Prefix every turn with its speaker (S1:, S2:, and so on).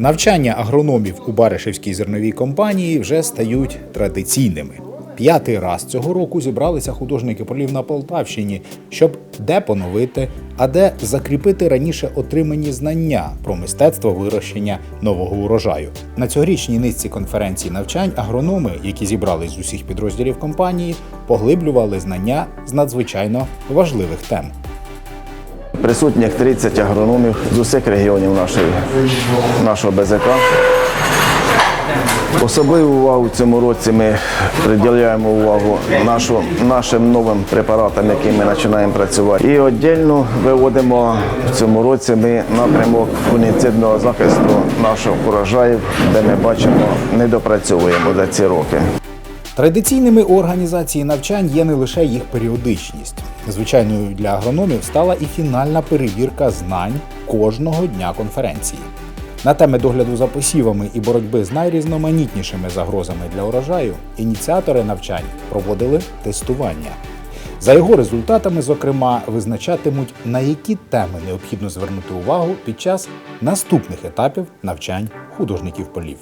S1: Навчання агрономів у Баришевській зерновій компанії вже стають традиційними. П'ятий раз цього року зібралися художники полів на Полтавщині, щоб де поновити, а де закріпити раніше отримані знання про мистецтво вирощення нового урожаю. На цьогорічній низці конференцій навчань агрономи, які зібрались з усіх підрозділів компанії, поглиблювали знання з надзвичайно важливих тем.
S2: Присутніх 30 агрономів з усіх регіонів нашої, нашого БЗК. Особливу увагу цьому році ми приділяємо увагу нашу, нашим новим препаратам, які ми починаємо працювати. І віддільно виводимо в цьому році ми напрямок фуніцидного захисту наших урожаїв, де ми бачимо, не допрацьовуємо за ці роки.
S1: Традиційними у організації навчань є не лише їх періодичність. Звичайною для агрономів стала і фінальна перевірка знань кожного дня конференції. На теми догляду за посівами і боротьби з найрізноманітнішими загрозами для урожаю ініціатори навчань проводили тестування. За його результатами, зокрема, визначатимуть, на які теми необхідно звернути увагу під час наступних етапів навчань художників полів.